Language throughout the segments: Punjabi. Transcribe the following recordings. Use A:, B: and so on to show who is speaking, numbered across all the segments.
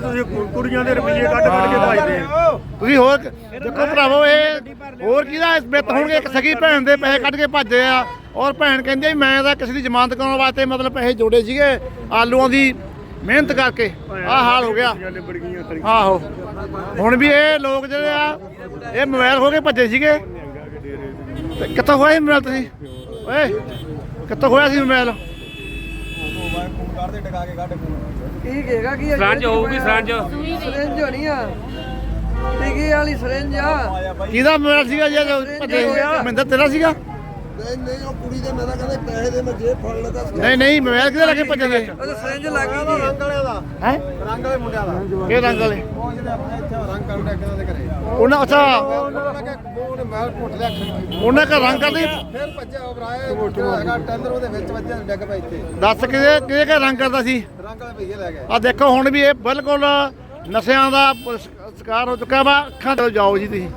A: ਕੁੜੀਆਂ ਦੇ ਰੁਪਏ ਕੱਢ ਕੱਢ ਕੇ ਭਾਜਦੇ ਆ
B: ਤੁਸੀਂ ਹੋਰ ਦੇਖੋ ਭਰਾਵੋ, ਇਹ ਹੋਰ ਕਿਹਦਾ ਬਿੱਤ ਹੋਣਗੇ? ਇੱਕ ਸਗੀ ਭੈਣ ਦੇ ਪੈਸੇ ਕੱਢ ਕੇ ਭੱਜੇ ਆ ਔਰ ਭੈਣ ਕਹਿੰਦੀ ਆ ਵੀ ਮੈਂ ਤਾਂ ਕਿਸੇ ਦੀ ਜ਼ਮਾਨਤ ਕਰਾਉਣ ਵਾਸਤੇ ਮਤਲਬ ਪੈਸੇ ਜੋੜੇ ਸੀਗੇ ਆਲੂਆਂ ਦੀ ਮਿਹਨਤ ਕਰਕੇ। ਆਹ ਹਾਲ ਹੋ ਗਿਆ।
A: ਕੁੜੀਆਂ ਲਿਬੜ ਗਈਆਂ ਤਰੀ
B: ਆਹੋ। ਹੁਣ ਵੀ ਇਹ ਲੋਕ ਜਿਹੜੇ ਆ, ਇਹ ਮੋਬਾਈਲ ਹੋ ਕੇ ਭੱਜੇ ਸੀਗੇ। ਤੇ ਕਿੱਥੋਂ ਹੋਇਆ ਸੀ ਮੋਬਾਈਲ ਤੁਸੀਂ? ਓਏ, ਕਿੱਥੋਂ ਹੋਇਆ ਸੀ ਮੋਬਾਈਲ
C: ਕੀ ਕਹੇਗਾ ਕੀ
D: ਸਰੰਜ ਹੋਊਗੀ ਸਰੰਜ।
C: ਸਰੰਜ ਹੋਣੀ ਆ। ਟਿਕੀ ਵਾਲੀ ਸਰੰਜ ਆ।
B: ਕਿਹਦਾ ਮੋਬਾਈਲ ਸੀਗਾ ਜੀ ਭੱਜੇ ਮਹਿੰਦਰ ਤੇਰਾ ਸੀਗਾ?
E: ਨਹੀਂ ਨਹੀਂ ਉਹ ਕੁੜੀ ਦੇ ਮੈਂ ਤਾਂ ਕਹਿੰਦੇ ਪੈਸੇ ਦੇ ਮੈਂ ਜੇਬ ਫੜ ਲਗਾ
B: ਨਹੀਂ ਨਹੀਂ ਮੋਬਾਈਲ ਕਿਹਦਾ ਲੱਗੇ ਭੱਜੇ ਗਏ
C: ਉਹ ਸਰੰਜ ਲੱਗ ਗਈ ਜੀ
E: ਵਾਲਿਆਂ ਦਾ।
B: ਹੈ?
E: ਰੰਗ ਵਾਲੇ ਮੁੰਡਿਆਂ ਦਾ।
B: ਇਹ ਰੰਗ ਵਾਲੇ?
E: ਉਹ ਜਿਹੜੇ ਆਪਣੇ ਇੱਥੇ ਰੰਗ ਕਰਨ ਉਹਨਾਂ ਦੇ ਘਰੇ।
B: ਉਹਨਾਂ ਅੱਛਾ।
E: ਉਹਨਾਂ ਘੁੱਟ ਲਿਆ
B: ਦਾ ਰੰਗ ਕਰਦੇ?
E: ਫਿਰ ਭੱਜਿਆ ਜਿਹੜਾ ਹੈਗਾ ਟੈਂਦਰ ਉਹਦੇ ਵਿੱਚ ਵੱਜਿਆ ਡਿੱਗ ਪਿਆ ਇੱਥੇ।
B: ਦੱਸ ਕਿਹਦੇ ਕਿਹਦੇ ਘਰ ਰੰਗ ਕਰਦਾ ਸੀ?
E: ਰੰਗ ਵਾਲੇ ਭਈਏ ਲੈ ਗਏ।
B: ਆ ਦੇਖੋ ਹੁਣ ਵੀ ਇਹ ਬਿਲਕੁਲ ਨਸ਼ਿਆਂ ਦਾ ਸ਼ਿਕਾਰ ਹੋ ਚੁੱਕਾ ਵਾ। ਅੱਖਾਂ ਤੋਂ ਜਾਓ ਜੀ ਤੁਸੀਂ।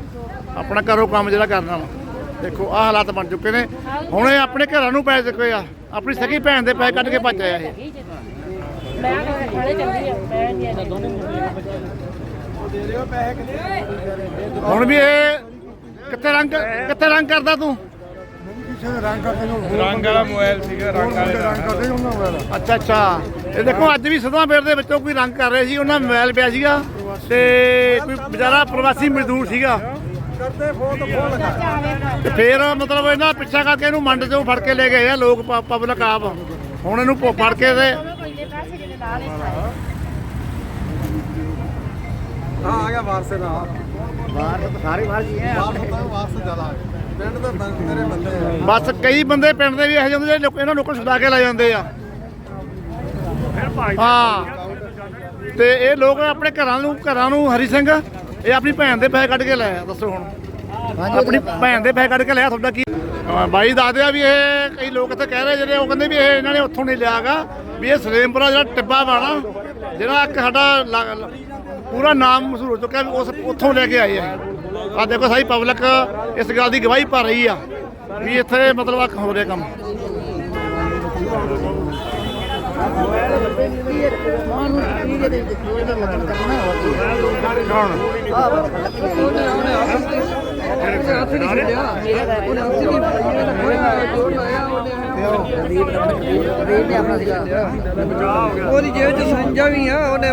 B: ਆਪਣਾ ਕਰੋ ਕੰਮ ਜਿਹੜਾ ਕਰਨਾ ਵਾ। ਦੇਖੋ ਆਹ ਹਾਲਾਤ ਬਣ ਚੁੱਕੇ ਨੇ। ਹੁਣ ਇਹ ਆਪਣੇ ਘਰਾਂ ਨੂੰ ਪੈ ਚੁੱਕੇ ਆ। ਆਪਣੀ ਸਗੀ ਭੈਣ ਦੇ ਪੈਸੇ ਕੱਢ ਕੇ ਭੱਜ ਆਇਆ ਇਹ।
F: ਮੈਂ ਖੜੇ ਚੱਲਦੀ ਆ ਮੈਂ ਨਹੀਂ ਆਈ। ਦੋਨੇ
B: ਹੁਣ ਵੀ ਇਹ ਕਿੱਥੇ ਰੰਗ ਕਿੱਥੇ ਰੰਗ ਕਰਦਾ ਤੂੰ?
D: ਰੰਗ ਵਾਲਾ ਮੋਬਾਈਲ ਸੀਗਾ ਰੰਗ ਵਾਲੇ
B: ਅੱਛਾ ਅੱਛਾ। ਇਹ ਦੇਖੋ ਅੱਜ ਵੀ ਸਦਵਾ ਪੇੜ ਦੇ ਵਿੱਚੋਂ ਕੋਈ ਰੰਗ ਕਰ ਰਹੇ ਸੀ ਉਹਨਾਂ ਮੋਬਾਈਲ ਪਿਆ ਸੀਗਾ ਤੇ ਕੋਈ ਵਿਚਾਰਾ ਪ੍ਰਵਾਸੀ ਮਜ਼ਦੂਰ ਸੀਗਾ।
E: ਕਰਦੇ ਫੋਨ ਤੋਂ ਫੋਨ ਲਗਾ
B: ਤੇ ਫੇਰ ਮਤਲਬ ਇਹਨਾਂ ਪਿੱਛਾ ਕਰਕੇ ਇਹਨੂੰ ਮੰਡ ਚੋਂ ਫੜ ਕੇ ਲੈ ਗਏ ਆ ਲੋਕ ਪਬਲਿਕ ਆਪ। ਹੁਣ ਇਹਨੂੰ ਪ- ਫੜ ਕੇ ਤੇ
E: ਹਾਂ। ਆ ਗਿਆ ਵਾਰਸੇ ਦਾ
B: ਬਾਹਰ ਤਾਂ ਸਾਰੇ ਬਾਹਰ ਜੀ
E: ਵਾਰਸ ਤਾਂ ਵਾਰਸ ਜ਼ਿਆਦਾ ਆ ਗਿਆ। ਪਿੰਡ ਦੇ ਬੰਦ ਤੇਰੇ ਬੰਦੇ ਆ।
B: ਬਸ ਕਈ ਬੰਦੇ ਪਿੰਡ ਦੇ ਵੀ ਇਹੋ ਜਿਹੇ ਹੁੰਦੇ ਜਿਹੜੇ ਲੋਕ- ਇਹਨਾਂ ਲੋਕਾਂ ਨੂੰ ਛੁਡਾ ਕੇ ਲੈ ਜਾਂਦੇ ਆ। ਹਾਂ। ਤੇ ਇਹ ਲੋਕ ਆਪਣੇ ਘਰਾਂ ਨੂੰ ਘਰਾਂ ਨੂੰ ਹਰੀ ਸਿੰਘ ਇਹ ਆਪਣੀ ਭੈਣ ਦੇ ਪੈਸੇ ਕੱਢ ਕੇ ਲੈ ਆ ਦੱਸੋ ਹੁਣ। ਆਪਣੀ ਭੈਣ ਦੇ ਪੈਸੇ ਕੱਢ ਕੇ ਲਿਆ ਤੁਹਾਡਾ ਕੀ ਬਾਈ ਦੱਸਦੇ ਆ ਵੀ ਇਹ ਕਈ ਲੋਕ ਇੱਥੇ ਕਹਿ ਰਹੇ ਜਿਹੜੇ ਉਹ ਕਹਿੰਦੇ ਵੀ ਇਹ ਇਹਨਾਂ ਨੇ ਉੱਥੋਂ ਨਹੀਂ ਲਿਆਗਾ ਵੀ ਇਹ ਸਲੇਮਪੁਰਾ ਜਿਹੜਾ ਟਿੱਬਾ ਵਾਣਾ ਜਿਹੜਾ ਇੱਕ ਸਾਡਾ ਪੂਰਾ ਨਾਮ ਮਸ਼ਹੂਰ ਹੋ ਚੁੱਕਾ ਵੀ ਉਸ ਉੱਥੋਂ ਲੈ ਕੇ ਆਏ ਆ ਆ ਦੇਖੋ ਸਾਰੀ ਪਬਲਿਕ ਇਸ ਗੱਲ ਦੀ ਗਵਾਹੀ ਭਰ ਰਹੀ ਆ ਵੀ ਇੱਥੇ ਮਤਲਬ ਆ ਹੋ ਰਿਹਾ ਕੰਮ।
C: ਹੱਥ ਨਹੀਂ ਛੱਡਿਆ ਉਹਨੇ ਹੱਥ ਨਹੀਂ ਛੱਡਿਆ ਖੋਇਆ ਜੋਰ ਲਾਇਆ ਉਹਨੇ ਉਹਦੀ ਜੇਬ ਚ ਸੰਜਾ ਵੀ ਆ ਉਹਨੇ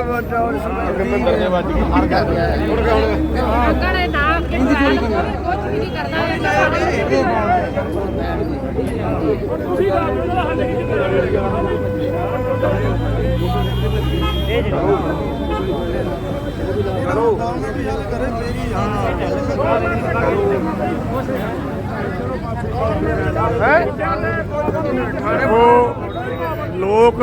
F: ਕਰੇ ਨਾ ਕਿ ਕੁਝ ਵੀ ਨਹੀਂ ਕਰਦਾ
B: ਉਹ ਲੋਕ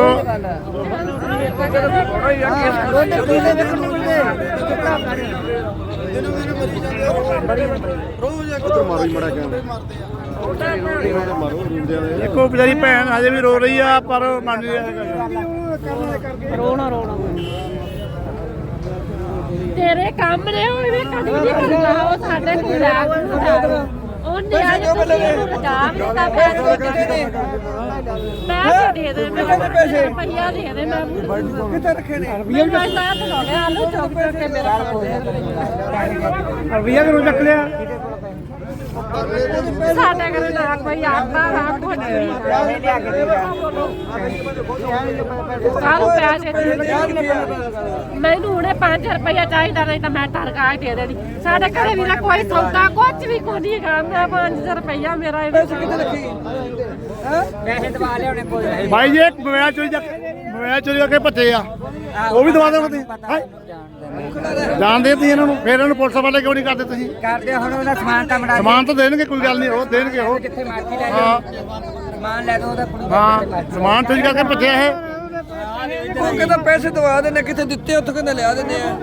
B: ਦੇਖੋ ਵਿਚਾਰੀ ਭੈਣ ਹਜੇ ਵੀ ਰੋ ਰਹੀ ਆ, ਪਰ ਮੰਨ ਨਹੀਂ
F: ਰੋਣਾ ਰੋਣਾ। ਤੇਰੇ ਕੰਮ ਨੇ ਉਹ ਵੀ ਕਦੀ ਨਹੀਂ ਕਰਦਾ ਉਹ ਸਾਡੇ ਕੋਲ ਆ ਗਿਆ ਉਹਨੇ ਅੱਜ ਬਚਾ ਵੀ ਤਾਂ ਪੈਸੇ ਮੈਂ ਦੇ ਦੇ ਮੈਂ ਪੈਸੇ? ਰੁਪਈਆ ਦੇ ਦੇ ਮੈਂ
C: ਕਿੱਥੇ ਰੱਖੇ ਨੇ?
F: ਰੁਪਈਆ ਮੈਂ ਤਾਂ ਲੋ ਗਿਆ ਆਲੂ ਚੌਕ ਕੇ ਮੇਰਾ
B: ਰੁਪਈਆ ਕਿਉਂ ਚੱਕ ਲਿਆ?
F: ਸਾਡੇ ਘਰੇ ਨਾ ਕੋਈ ਆਟਾ ਨਾ ਕੁਝ ਨਹੀਂ। ਪੈਸੇ ਦੇ ਮੈਨੂੰ ਹੁਣੇ 5 ਰੁਪਇਆ ਚਾਹੀਦਾ, ਨਹੀਂ ਤਾਂ ਮੈਂ ਟਰਕਾ ਹੀ ਦੇ ਦੇਣੀ। ਸਾਡੇ ਘਰੇ ਵੀ ਨਾ ਕੋਈ ਸੌਦਾ ਕੁਝ ਵੀ ਕੋਈ ਨਹੀਂ ਗਾ ਮੈਂ 5 ਰੁਪਇਆ ਮੇਰਾ ਇਹਦੇ
C: ਕਿੱਥੇ ਰੱਖੀ
B: ਭਾਈ ਜੀ ਇੱਕ ਮੋਬਾਈਲ ਚੋਰੀ ਚੱਕ ਮੋਬਾਈਲ ਚੋਰੀ ਕਰਕੇ ਭੱਜੇ ਆ। ਉਹ ਵੀ ਦਵਾ ਦਿਓ ਤੁਸੀਂ। ਹੈਂ? ਜਾਣਦੇ ਤੁਸੀਂ ਇਹਨਾਂ ਨੂੰ। ਫਿਰ ਇਹਨਾਂ ਨੂੰ ਪੁਲਿਸ ਵਾਲੇ ਕਿਉਂ ਨਹੀਂ ਕਰਦੇ ਤੁਸੀਂ?
G: ਕਰਦੇ ਹੁਣ ਉਹਦਾ ਸਮਾਨ ਤਾਂ ਬਣਾ
B: ਸਮਾਨ ਤਾਂ ਦੇਣਗੇ ਕੋਈ ਗੱਲ ਨਹੀਂ ਉਹ ਦੇਣਗੇ ਉਹ
G: ਜਿੱਥੇ ਮਰਜ਼ੀ ਲੈ
B: ਹਾਂ।
G: ਜਾਓ। ਸਮਾਨ ਲੈ ਦੋ ਉਹਦਾ ਕੁੜੀ
B: ਹਾਂ ਸਮਾਨ ਚੋਰੀ ਕਰਕੇ ਭੱਜਿਆ ਇਹ।
C: ਉਹ ਕਹਿੰਦਾ ਪੈਸੇ ਦਵਾ ਦੇਣੇ ਕਿੱਥੇ ਦਿੱਤੇ ਉੱਥੋਂ ਕਹਿੰਦਾ ਲਿਆ ਦਿੰਦੇ ਆ।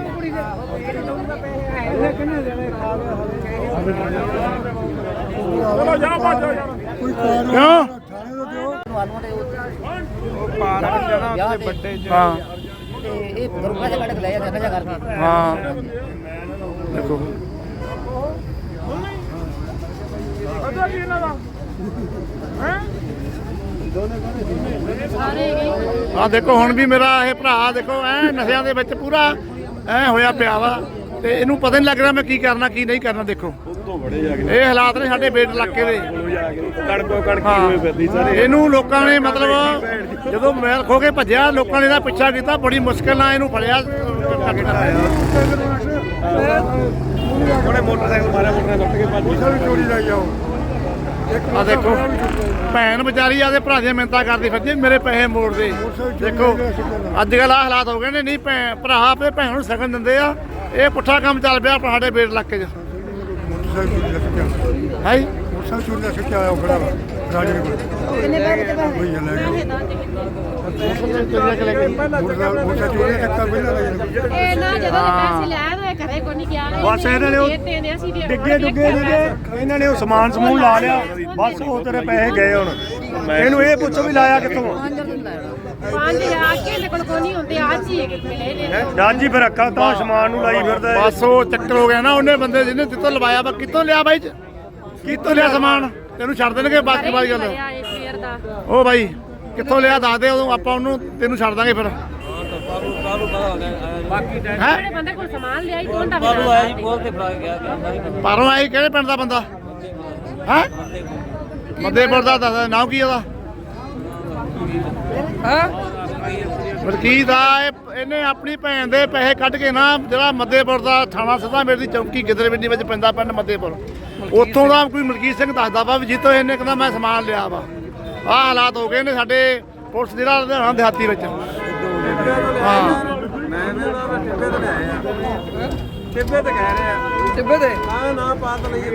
A: ਚਲੋ ਜਾ ਭਾਜੋ ਯਾਰ
B: ਕਿਉਂ
D: ਪਾਰਕ ਜਣਾ ਉੱਥੇ ਵੱਡੇ ਚ
B: ਹਾਂ।
G: ਤੇ ਇਹ ਗਰੁੱਪਾਂ ਦੇ ਕੱਢ ਕੇ ਲੈ ਜਾਂਦੇ ਨਜਾ ਕਰਕੇ
B: ਹਾਂ। ਦੇਖੋ।
A: ਪਤਾ ਕੀ ਇਹਨਾਂ ਦਾ?
B: ਆ ਦੇਖੋ ਹੁਣ ਵੀ ਮੇਰਾ ਇਹ ਭਰਾ ਦੇਖੋ ਐ ਨਸ਼ਿਆਂ ਦੇ ਵਿੱਚ ਪੂਰਾ ਐ ਹੋਇਆ ਪਿਆ ਵਾ। ਤੇ ਇਹਨੂੰ ਪਤਾ ਨਹੀਂ ਲੱਗ ਰਿਹਾ ਮੈਂ ਕੀ ਕਰਨਾ ਕੀ ਨਹੀਂ ਕਰਨਾ ਦੇਖੋ। ਇਹ ਹਾਲਾਤ ਨੇ ਸਾਡੇ ਬੇਟ ਇਲਾਕੇ ਦੇ।
A: ਕੜਕੋ ਕੜਕੀ ਹੋਏ ਫਿਰਦੀ ਸਾਰੇ।
B: ਇਹਨੂੰ ਲੋਕਾਂ ਨੇ ਮਤਲਬ ਜਦੋਂ ਮੈਲ ਖੋ ਕੇ ਭੱਜਿਆ ਲੋਕਾਂ ਨੇ ਇਹਦਾ ਪਿੱਛਾ ਕੀਤਾ ਬੜੀ ਮੁਸ਼ਕਲ ਨਾਲ ਇਹਨੂੰ ਫੜਿਆ
A: ਉਹਨੇ ਮੋਟਰਸਾਈਕਲ ਮਾਰਿਆ ਮੋਟਰਸਾਈਕਲ ਟੁੱਟ ਕੇ ਭੱਜ
E: ਚੋਰੀ ਲੈ ਜਾਓ।
B: ਆ ਦੇਖੋ ਭੈਣ ਵਿਚਾਰੀ ਆਦੇ ਭਰਾ ਦੀਆਂ ਮਿੰਤਾ ਕਰਦੀ ਫਿਰਦੀ ਮੇਰੇ ਪੈਸੇ ਮੋੜ ਦੇ। ਦੇਖੋ ਅੱਜ ਕੱਲ ਆ ਹਾਲਾਤ ਹੋ ਗਏ ਨੇ ਨਹੀਂ ਭੈਣ ਭਰਾ ਆਪਣੇ ਭੈਣ ਨੂੰ ਸਗਨ ਦਿੰਦੇ ਆ। ਇਹ ਪੁੱਠਾ ਕੰਮ ਚੱਲ ਪਿਆ ਸਾਡੇ ਬੇਟ ਇਲਾਕੇ 'ਚ।
E: ਮੋਟਰਸਾਈਕਲ ਚੋਰੀ ਲੈ ਸਕਿਆ
B: ਹੈ
E: ਮੋਟਰਸਾਈਕਲ ਚੋਰੀ ਲੈ ਸਕਿਆ ਆਇਆ ਖੜਾ ਵਾ ਰਾਜੇ ਕੋਲ।
F: ਕਿੰਨੇ ਪੈਸੇ ਦੇ
E: ਕੋਈ ਗੱਲ ਨਹੀਂ।
F: ਪੈਸੇ
E: ਮੋਟਰਸਾਈਕਲ ਮੋਟਰਸਾਈਕਲ ਚੋਰੀ ਚੱਕਾ ਪਹਿਲਾਂ ਲੈ ਜਾਣਾ
F: ਇਹ ਨਾ ਜਦੋਂ ਦੇ ਪੈਸੇ ਲੈ ਆਏ ਘਰੇ ਕੋਈ ਨਹੀਂ ਗਿਆ।
A: ਬਸ ਇਹਨਾਂ ਨੇ ਉਹ ਡਿੱਗੇ ਇਹਨਾਂ ਨੇ ਉਹ ਸਮਾਨ ਸਮੂਨ ਲਾ ਲਿਆ। ਬਸ ਉਹ ਤੇਰੇ ਪੈਸੇ ਗਏ ਹੁਣ। ਇਹਨੂੰ ਇਹ ਪੁੱਛੋ ਵੀ ਲਾਇਆ ਕਿੱਥੋਂ?
F: ਪੰਜ ਆ ਕੇ ਇਹਦੇ ਕੋਲ ਕੋਈ ਨਹੀਂ ਹੁੰਦੇ ਅੱਜ ਹੀ ਮਿਲੇ ਨੇ।
A: ਜੱਜ ਹੀ ਫਿਰ ਅੱਖਾਂ ਤਾਂ ਸਮਾਨ ਨੂੰ ਲਾਈ ਫਿਰਦਾ।
B: ਬਸ ਉਹ ਚੱਕਰ ਹੋ ਗਿਆ ਨਾ ਉਹਨੇ ਬੰਦੇ ਜਿਹਨੇ ਜਿੱਤੋਂ ਲਵਾਇਆ ਵਾ ਕਿੱਥੋਂ ਲਿਆ ਬਾਈ ਕਿੱਥੋਂ ਲਿਆ ਸਮਾਨ? ਤੈਨੂੰ ਛੱਡ ਦੇਣਗੇ ਬਾਕੀ ਬਾਈ ਗੱਲ।
F: ਭਰਿਆ ਇਹ ਸਵੇਰ ਦਾ।
B: ਉਹ ਬਾਈ ਕਿੱਥੋਂ ਲਿਆ ਦੱਸ ਦੇ ਉਦੋਂ ਆਪਾਂ ਉਹਨੂੰ ਤੈਨੂੰ ਛੱਡ ਦਾਂਗੇ ਫਿਰ। ਹੈ?
F: ਜਿਹੜੇ ਬੰਦੇ ਕੋਲ ਸਮਾਨ ਲਿਆਈ ਤੁਹਾਡਾ ਵੀ ਬਾਬੂ ਆਇਆ ਜੀ ਬੋਲ
B: ਪਰੋਂ ਆਈ ਕਿਹੜੇ ਪਿੰਡ ਦਾ ਬੰਦਾ? ਹੈ? ਮੱਦੇਪੁਰ। ਦਾ ਦੱਸ ਨਾਮ ਕੀ ਉਹਦਾ?
C: ਹਾਂ?
B: ਮਲਕੀਤ ਆ ਇਹ- ਇਹਨੇ ਆਪਣੀ ਭੈਣ ਦੇ ਪੈਸੇ ਕੱਢ ਕੇ ਨਾ ਜਿਹੜਾ ਮੱਦੇਪੁਰ ਦਾ ਥਾਣਾ ਸਦਾ ਮੇਰੀ ਦੀ ਚੌਂਕੀ ਗਿੱਦੜਵਿੰਡੀ ਵਿੱਚ ਪੈਂਦਾ ਪਿੰਡ ਮੱਦੇਪੁਰ। ਉੱਥੋਂ ਦਾ ਕੋਈ ਮਲਕੀਤ ਸਿੰਘ ਦੱਸਦਾ ਵਾ ਵੀ ਜਿੱਤੋਂ ਇਹਨੇ ਕਹਿੰਦਾ ਮੈਂ ਸਮਾਨ ਲਿਆ ਵਾ। ਆਹ ਹਾਲਾਤ ਹੋ ਗਏ ਨੇ ਸਾਡੇ ਪੁਲਿਸ ਜ਼ਿਲ੍ਹਾ ਲੁਧਿਆਣਾ ਦਿਹਾਤੀ ਵਿੱਚ। ਹਾਂ।
E: ਮੈਂ ਵੀ ਉਹਨਾਂ ਦਾ ਟਿੱਬੇ ਤੇ ਲਿਆਇਆ। ਟਿੱਬੇ ਤੇ ਕਹਿ ਰਿਹਾ।
C: ਟਿੱਬੇ ਦੇ
E: ਆ ਨਾ ਪਾ ਤਾਂ ਲਈਏ